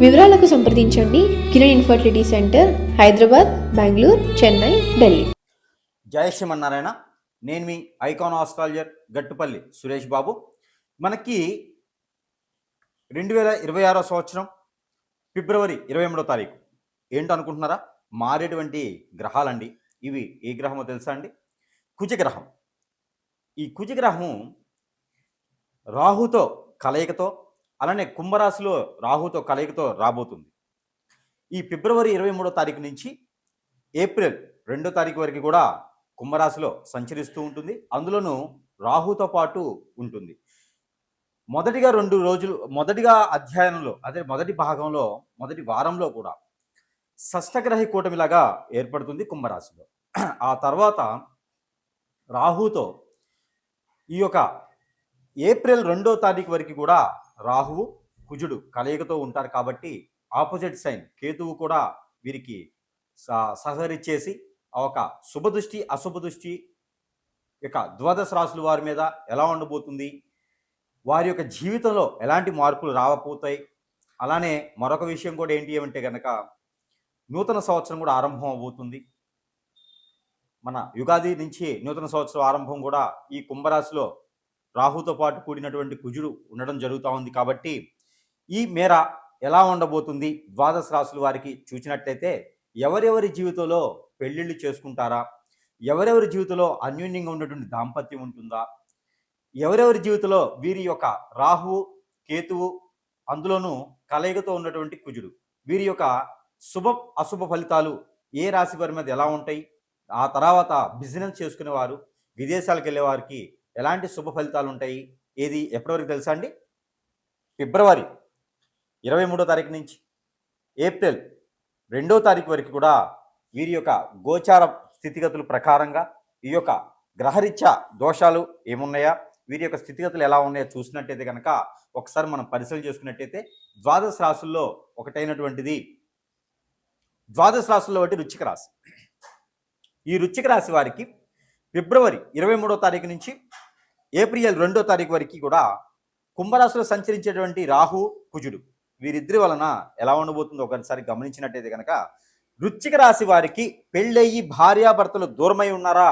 వివరాలకు సంప్రదించండి. Kiran infertility centre Hyderabad Bengaluru Chennai Delhi. జయ శ్రీమన్నారాయణ. నేను మీ ఐకాన్ ఆస్ట్రాలజర్ గట్టుపల్లి సురేష్ బాబు. మనకి రెండు వేల ఇరవై ఆరో సంవత్సరం ఫిబ్రవరి ఇరవై మూడో తారీఖు. ఏంటో అనుకుంటున్నారా మారేటువంటి గ్రహాలండి. ఇవి ఏ గ్రహమో తెలుసా అండి? కుజగ్రహం. ఈ కుజగ్రహం రాహుతో కలయికతో అలానే కుంభరాశిలో రాహుతో కలయికతో రాబోతుంది. ఈ ఫిబ్రవరి ఇరవై మూడో తారీఖు నుంచి ఏప్రిల్ రెండో తారీఖు వరకు కూడా కుంభరాశిలో సంచరిస్తూ ఉంటుంది. అందులోనూ రాహుతో పాటు ఉంటుంది. మొదటిగా రెండు రోజులు మొదటిగా అధ్యయనంలో అదే మొదటి భాగంలో మొదటి వారంలో కూడా షష్టగ్రహి కూటమిలాగా ఏర్పడుతుంది కుంభరాశిలో. ఆ తర్వాత రాహుతో ఈ యొక్క ఏప్రిల్ రెండో తారీఖు వరకు కూడా రాహువు కుజుడు కలయికతో ఉంటారు కాబట్టి ఆపోజిట్ సైన్ కేతువు కూడా వీరికి స- సహకరించేసి ఒక శుభదృష్టి అశుభ దృష్టి ఇక ద్వాదశ రాశుల వారి మీద ఎలా ఉండబోతుంది? వారి యొక్క జీవితంలో ఎలాంటి మార్పులు రాకపోతాయి? అలానే మరొక విషయం కూడా ఏంటి అంటే కనుక నూతన సంవత్సరం కూడా ఆరంభం అవబోతుంది మన యుగాది నుంచి నూతన సంవత్సరం ఆరంభం కూడా ఈ కుంభరాశిలో రాహుతో పాటు కూడినటువంటి కుజుడు ఉండడం జరుగుతూ ఉంది కాబట్టి ఈ మేర ఎలా ఉండబోతుంది? ద్వాదశ రాశులు వారికి చూసినట్లయితే ఎవరెవరి జీవితంలో పెళ్ళిళ్ళు చేసుకుంటారా? ఎవరెవరి జీవితంలో అన్యోన్యంగా ఉన్నటువంటి దాంపత్యం ఉంటుందా? ఎవరెవరి జీవితంలో వీరి యొక్క రాహువు కేతువు అందులోనూ కలయికతో ఉన్నటువంటి కుజుడు. వీరి యొక్క శుభ అశుభ ఫలితాలు ఏ రాశి వారి మీద ఎలా ఉంటాయి? ఆ తర్వాత బిజినెస్ చేసుకునేవారు విదేశాలకు వెళ్ళే వారికి ఎలాంటి శుభ ఫలితాలు ఉంటాయి? ఏది? ఎప్పటివరకు తెలుసా అండి? ఫిబ్రవరి ఇరవై మూడో తారీఖు నుంచి ఏప్రిల్ రెండో తారీఖు వరకు కూడా వీరి యొక్క గోచార స్థితిగతుల ప్రకారంగా ఈ యొక్క గ్రహరీత్యా దోషాలు ఏమున్నాయా? వీరి యొక్క స్థితిగతులు ఎలా ఉన్నాయో చూసినట్టయితే కనుక ఒకసారి మనం పరిశీలన చేసుకున్నట్టయితే ద్వాదశ రాసుల్లో ఒకటైనటువంటిది ద్వాదశ రాసుల్లో ఒకటి రుచిక రాశి. ఈ రుచిక రాశి వారికి ఫిబ్రవరి ఇరవై మూడో తారీఖు నుంచి ఏప్రిల్ రెండో తారీఖు వరకు కూడా కుంభరాశిలో సంచరించేటువంటి రాహు కుజుడు వీరిద్దరి వలన ఎలా ఉండబోతుందో ఒకసారి గమనించినట్టయితే కనుక వృచ్చిక రాశి వారికి పెళ్ళయ్యి భార్యాభర్తలు దూరమై ఉన్నారా?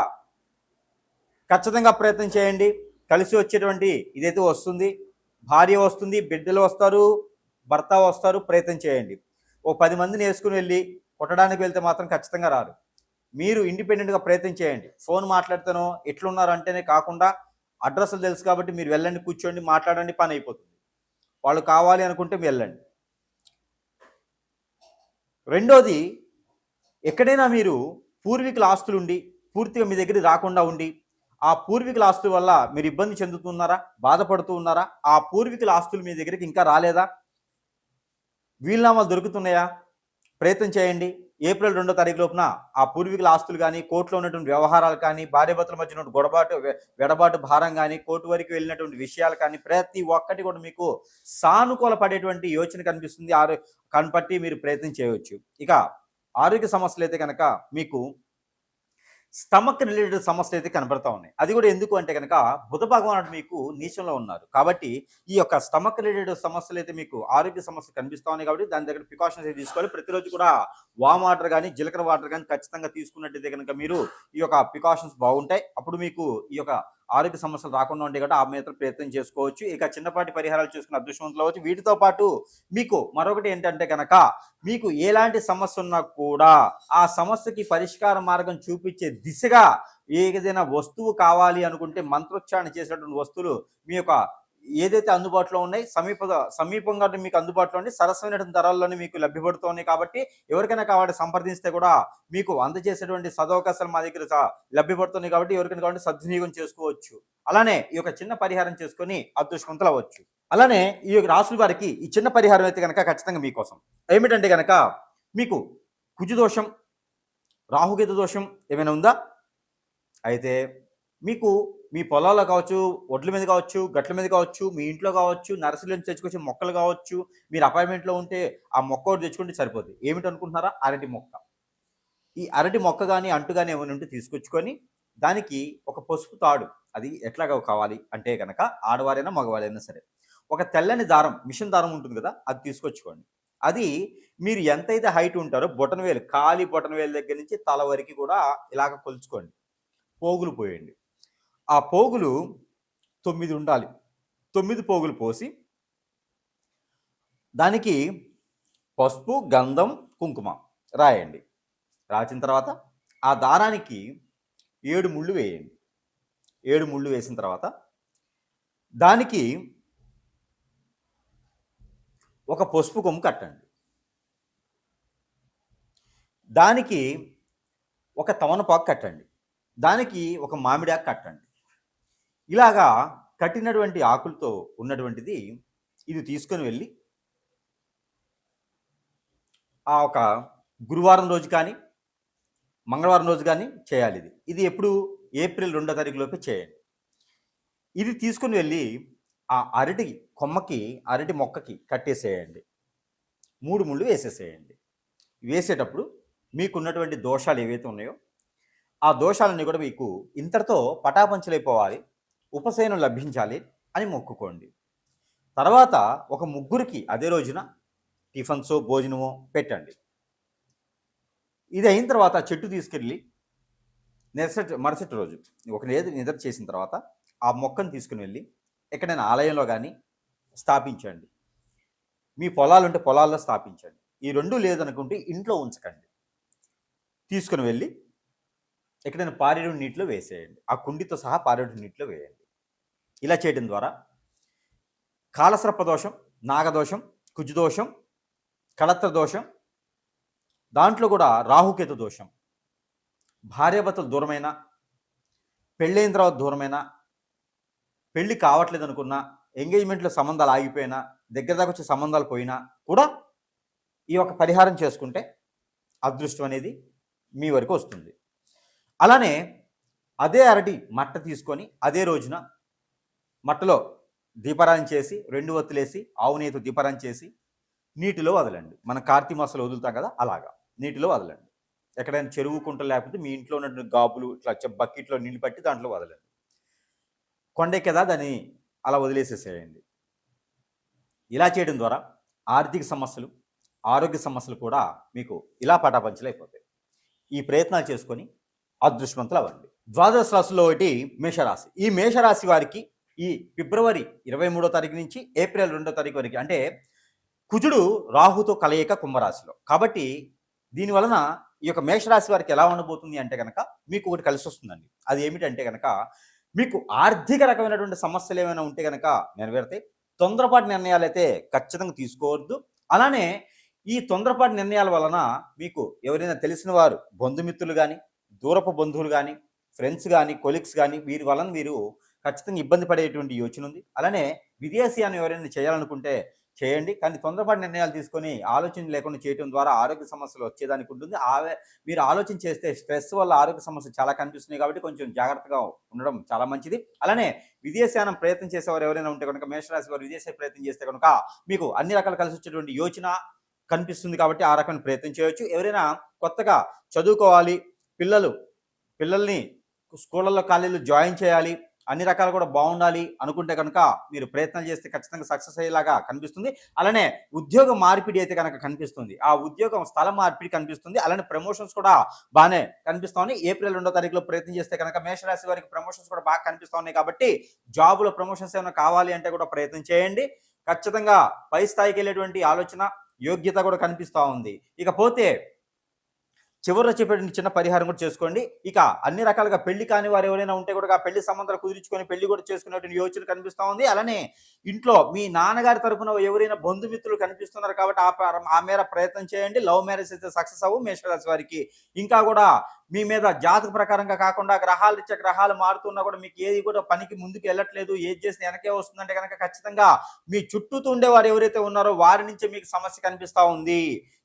ఖచ్చితంగా ప్రయత్నం చేయండి. కలిసి వచ్చేటువంటి ఇదైతే వస్తుంది. భార్య వస్తుంది బిడ్డలు వస్తారు భర్త వస్తారు ప్రయత్నం చేయండి. ఓ పది మందిని వేసుకుని వెళ్ళి కొట్టడానికి వెళ్తే మాత్రం ఖచ్చితంగా రారు. మీరు ఇండిపెండెంట్గా ప్రయత్నం చేయండి. ఫోన్ మాట్లాడితేనో ఎట్లున్నారు అంటేనే కాకుండా అడ్రస్లు తెలుసు కాబట్టి మీరు వెళ్ళండి కూర్చోండి మాట్లాడండి పని అయిపోతుంది. వాళ్ళు కావాలి అనుకుంటే మీరు వెళ్ళండి. రెండోది ఎక్కడైనా మీరు పూర్వీకుల ఆస్తులు ఉండి పూర్తిగా మీ దగ్గర రాకుండా ఉండి ఆ పూర్వీకుల ఆస్తుల వల్ల మీరు ఇబ్బంది చెందుతున్నారా బాధపడుతూ ఉన్నారా ఆ పూర్వీకుల ఆస్తులు మీ దగ్గరికి ఇంకా రాలేదా? వీలునామాలు దొరుకుతున్నాయా? ప్రయత్నం చేయండి. ఏప్రిల్ రెండో తారీఖు లోపున ఆ పూర్వీకుల ఆస్తులు కానీ కోర్టులో ఉన్నటువంటి వ్యవహారాలు కానీ భార్యభర్తల మధ్య గొడబాటు వెడబాటు భారం కానీ కోర్టు వరకు వెళ్ళినటువంటి విషయాలు కానీ ప్రతి ఒక్కటి కూడా మీకు సానుకూల పడేటువంటి యోచన కనిపిస్తుంది. ఆరో కనపట్టి మీరు ప్రయత్నం చేయవచ్చు. ఇక ఆరోగ్య సమస్యలు అయితే కనుక మీకు స్టమక్ రిలేటెడ్ సమస్యలు అయితే కనబడతా ఉన్నాయి. అది కూడా ఎందుకు అంటే కనుక బుధ భగవానుడు మీకు నీచంలో ఉన్నారు. కాబట్టి ఈ యొక్క స్టమక్ రిలేటెడ్ సమస్యలు అయితే మీకు ఆరోగ్య సమస్యలు కనిపిస్తూ ఉన్నాయి కాబట్టి దాని దగ్గర ప్రికాషన్స్ అయితే తీసుకోవాలి. ప్రతిరోజు కూడా వామ్ వాటర్ కానీ జీలకర్ర వాటర్ కానీ ఖచ్చితంగా తీసుకున్నట్టయితే కనుక మీరు ఈ యొక్క ప్రికాషన్స్ బాగుంటాయి. అప్పుడు మీకు ఈ యొక్క ఆరోగ్య సమస్యలు రాకుండా ఉండే కాబట్టి ఆ మీద ప్రయత్నం చేసుకోవచ్చు. ఇక చిన్నపాటి పరిహారాలు చేసుకున్న అదృష్టవంతులు అవచ్చు వీటితో పాటు మీకు మరొకటి ఏంటంటే కనుక మీకు ఎలాంటి సమస్య ఉన్నా కూడా ఆ సమస్యకి పరిష్కార మార్గం చూపించే దిశగా ఏదైనా వస్తువు కావాలి అనుకుంటే మంత్రోచ్చారణ చేసినటువంటి వస్తువులు మీ యొక్క ఏదైతే అందుబాటులో ఉన్నాయి సమీప సమీపంగా మీకు అందుబాటులో ఉండి సరసమైనటువంటి ధరల్లోనే మీకు లభ్యపడుతున్నాయి కాబట్టి ఎవరికైనా కావాలి సంప్రదిస్తే కూడా మీకు అందజేసేటువంటి సదవకాశాలు మా దగ్గర లభ్యపడుతున్నాయి కాబట్టి ఎవరికైనా కావాలంటే సద్వినియోగం చేసుకోవచ్చు. అలానే ఈ యొక్క చిన్న పరిహారం చేసుకొని అదృష్టవంతులు అవ్వచ్చు. అలానే ఈ యొక్క రాసుల వారికి ఈ చిన్న పరిహారం అయితే కనుక ఖచ్చితంగా మీకోసం. ఏమిటంటే కనుక మీకు కుజు దోషం రాహుగీత దోషం ఏమైనా ఉందా? అయితే మీకు మీ పొలాల్లో కావచ్చు ఒడ్ల మీద కావచ్చు గట్ల మీద కావచ్చు మీ ఇంట్లో కావచ్చు నర్సరీ నుంచి తెచ్చుకొచ్చే మొక్కలు కావచ్చు మీరు అపార్ట్మెంట్లో ఉంటే ఆ మొక్క ఒకటి తెచ్చుకుంటే సరిపోతుంది ఏమిటి అనుకుంటున్నారా? అరటి మొక్క. ఈ అరటి మొక్క కానీ అంటు కానీ ఏమైనా ఉంటే తీసుకొచ్చుకొని దానికి ఒక పసుపు తాడు అది ఎట్లాగా కావాలి అంటే కనుక ఆడవారైనా మగవారైనా సరే ఒక తెల్లని దారం మిషన్ దారం ఉంటుంది కదా అది తీసుకొచ్చుకోండి. అది మీరు ఎంతైతే హైట్ ఉంటారో బొటన వేలు ఖాళీ బొటన వేలు దగ్గర నుంచి తల వరకు కూడా ఇలాగ కొలుచుకోండి. పోగులు పోయండి. ఆ పోగులు తొమ్మిది ఉండాలి. తొమ్మిది పోగులు పోసి దానికి పసుపు గంధం కుంకుమ రాయండి. రాసిన తర్వాత ఆ దారానికి ఏడు ముళ్ళు వేయండి. ఏడు ముళ్ళు వేసిన తర్వాత దానికి ఒక పసుపు కొమ్ము కట్టండి. దానికి ఒక తమనపాకు కట్టండి. దానికి ఒక మామిడాకు కట్టండి. ఇలాగా కట్టినటువంటి ఆకులతో ఉన్నటువంటిది ఇది తీసుకొని వెళ్ళి ఆ ఒక గురువారం రోజు కానీ మంగళవారం రోజు కానీ చేయాలి ఇది. ఇది ఎప్పుడు? ఏప్రిల్ రెండో తారీఖులోపే చేయండి. ఇది తీసుకుని వెళ్ళి ఆ అరటి కొమ్మకి అరటి మొక్కకి కట్టేసేయండి. మూడు ముళ్ళు వేసేసేయండి. వేసేటప్పుడు మీకున్నటువంటి దోషాలు ఏవైతే ఉన్నాయో ఆ దోషాలన్నీ కూడా మీకు ఇంతటితో పటాపంచలైపోవాలి. ఉపశయనం లభించాలి అని మొక్కుకోండి. తర్వాత ఒక ముగ్గురికి అదే రోజున టిఫిన్సో భోజనమో పెట్టండి. ఇది అయిన తర్వాత చెట్టు తీసుకెళ్ళి నెరసటి మరుసటి రోజు ఒక లేదు నిద్ర చేసిన తర్వాత ఆ మొక్కను తీసుకుని వెళ్ళి ఎక్కడైనా ఆలయంలో కానీ స్థాపించండి. మీ పొలాలు ఉంటే పొలాల్లో స్థాపించండి. ఈ రెండు లేదనుకుంటే ఇంట్లో ఉంచకండి. తీసుకుని వెళ్ళి ఎక్కడైనా పారేడు నీటిలో వేసేయండి. ఆ కుండితో సహా పారేడు నీటిలో వేయండి. ఇలా చేయడం ద్వారా కాలసర్ప దోషం నాగదోషం కుజుదోషం కళత్ర దోషం దాంట్లో కూడా రాహుకేతు దోషం. భార్యాభర్తలు దూరమైన పెళ్ళైన తర్వాత దూరమైన పెళ్ళి కావట్లేదు అనుకున్నా ఎంగేజ్మెంట్లో సంబంధాలు ఆగిపోయినా దగ్గర దాకా వచ్చే సంబంధాలు పోయినా కూడా ఈ యొక్క పరిహారం చేసుకుంటే అదృష్టం అనేది మీ వరకు వస్తుంది. అలానే అదే అరటి మట్ట తీసుకొని అదే రోజున మట్టలో దీపారాయణ చేసి రెండు వత్తులేసి ఆవు నేతి దీపారాయణ చేసి నీటిలో వదలండి. మన కార్తీక మాసంలో వదులుతాం కదా అలాగా. నీటిలో వదలండి. ఎక్కడైనా చెరువు కుంట లేకపోతే మీ ఇంట్లో ఉన్న గాబులు ఇట్లా బకెట్లో నీళ్ళు పట్టి దాంట్లో వదలండి. కొండే కదా దాన్ని అలా వదిలేసేసేయండి. ఇలా చేయడం ద్వారా ఆర్థిక సమస్యలు ఆరోగ్య సమస్యలు కూడా మీకు ఇలా పటాపంచలైపోతాయి ఈ ప్రయత్నాలు చేసుకొని అదృష్టవంతులు అవ్వండి. ద్వాదశ రాశిలో ఒకటి మేషరాశి. ఈ మేషరాశి వారికి ఈ ఫిబ్రవరి ఇరవై మూడో తారీఖు నుంచి ఏప్రిల్ రెండో తారీఖు వరకు అంటే కుజుడు రాహుతో కలయిక కుంభరాశిలో. కాబట్టి దీని వలన ఈ యొక్క మేషరాశి వారికి ఎలా ఉండబోతుంది అంటే కనుక మీకు ఒకటి కలిసి వస్తుందండి. అది ఏమిటంటే కనుక మీకు ఆర్థిక రకమైనటువంటి సమస్యలు ఏమైనా ఉంటే కనుక నెరవేరుతాయి తొందరపాటు నిర్ణయాలు అయితే ఖచ్చితంగా తీసుకోవద్దు. అలానే ఈ తొందరపాటు నిర్ణయాల వలన మీకు ఎవరైనా తెలిసిన వారు బంధుమిత్రులు కానీ దూరపు బంధువులు కానీ ఫ్రెండ్స్ కానీ కొలీగ్స్ కానీ వీరి వలన వీరు ఖచ్చితంగా ఇబ్బంది పడేటువంటి యోచన ఉంది. అలానే విదేశీయాన్ని ఎవరైనా చేయాలనుకుంటే చేయండి. కానీ తొందరపాటు నిర్ణయాలు తీసుకొని ఆలోచన లేకుండా చేయడం ద్వారా ఆరోగ్య సమస్యలు వచ్చేదానికి ఉంటుంది. ఆవే మీరు ఆలోచన చేస్తే స్ట్రెస్ వల్ల ఆరోగ్య సమస్యలు చాలా కనిపిస్తున్నాయి కాబట్టి కొంచెం జాగ్రత్తగా ఉండడం చాలా మంచిది. అలానే విదేశానం ప్రయత్నం చేసేవారు ఎవరైనా ఉంటే కనుక మేషరాశి వారు విదేశీ ప్రయత్నం చేస్తే కనుక మీకు అన్ని రకాల కలిసి వచ్చేటువంటి యోచన కనిపిస్తుంది కాబట్టి ఆ రకమైన ప్రయత్నం చేయొచ్చు. ఎవరైనా కొత్తగా చదువుకోవాలి పిల్లలు పిల్లల్ని స్కూళ్ళల్లో కాలేజీలు జాయిన్ చేయాలి అన్ని రకాలు కూడా బాగుండాలి అనుకుంటే కనుక మీరు ప్రయత్నం చేస్తే ఖచ్చితంగా సక్సెస్ అయ్యేలాగా కనిపిస్తుంది. అలానే ఉద్యోగ మార్పిడి అయితే కనుక కనిపిస్తుంది. ఆ ఉద్యోగం స్థల మార్పిడి కనిపిస్తుంది. అలానే ప్రమోషన్స్ కూడా బాగానే కనిపిస్తా ఉన్నాయి. ఏప్రిల్ రెండో తారీఖులో ప్రయత్నం చేస్తే కనుక మేషరాశి వారికి ప్రమోషన్స్ కూడా బాగా కనిపిస్తా ఉన్నాయి కాబట్టి జాబులో ప్రమోషన్స్ ఏమైనా కావాలి అంటే కూడా ప్రయత్నం చేయండి. ఖచ్చితంగా పై స్థాయికి వెళ్ళేటువంటి ఆలోచన యోగ్యత కూడా కనిపిస్తూ ఉంది. ఇకపోతే చివరిలో చెప్పేటువంటి చిన్న పరిహారం కూడా చేసుకోండి. ఇక అన్ని రకాలుగా పెళ్ళి కాని వారు ఎవరైనా ఉంటే కూడా ఆ పెళ్ళి సంబంధాలు కుదిరించుకొని పెళ్ళి కూడా చేసుకునేటువంటి యోచన కనిపిస్తూ ఉంది. అలానే ఇంట్లో మీ నాన్నగారి తరఫున ఎవరైనా బంధుమిత్రులు కనిపిస్తున్నారు కాబట్టి ఆ ఆ మేర ప్రయత్నం చేయండి. లవ్ మ్యారేజ్ అయితే సక్సెస్ అవ్వు మేషరాశి వారికి. ఇంకా కూడా మీ మీద జాతక ప్రకారంగా కాకుండా గ్రహాలు ఇచ్చే గ్రహాలు మారుతున్నా కూడా మీకు ఏది కూడా పనికి ముందుకు వెళ్ళట్లేదు. ఏది చేసిన వెనకే వస్తుందంటే కనుక ఖచ్చితంగా మీ చుట్టూతో ఉండేవారు ఎవరైతే ఉన్నారో వారి నుంచి మీకు సమస్య కనిపిస్తా ఉంది.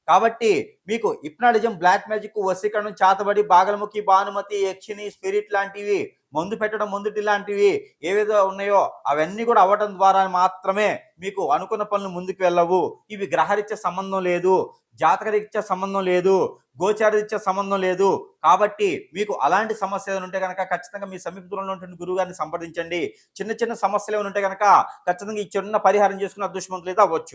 కాబట్టి మీకు హిప్నాటిజం బ్లాక్ మ్యాజిక్ వశీకరణం చాతబడి బాగలముఖి భానుమతి యక్షిని స్పిరిట్ లాంటివి మందు పెట్టడం ముందుటి లాంటివి ఏవేదో ఉన్నాయో అవన్నీ కూడా అవ్వడం ద్వారా మాత్రమే మీకు అనుకున్న పనులు ముందుకు వెళ్ళవు. ఇవి గ్రహరీత్యా సంబంధం లేదు జాతకరీత్యా సంబంధం లేదు గోచారరీత్యా సంబంధం లేదు. కాబట్టి మీకు అలాంటి సమస్య ఏమైనా ఉంటే కనుక ఖచ్చితంగా మీ సమీపంలో ఉంటుంది గురువు గారిని సంప్రదించండి. చిన్న చిన్న సమస్యలు ఏమైనా ఉంటే కనుక ఖచ్చితంగా ఈ చిన్న పరిహారం చేసుకున్న అదృష్టవంతులైతే అవ్వచ్చు.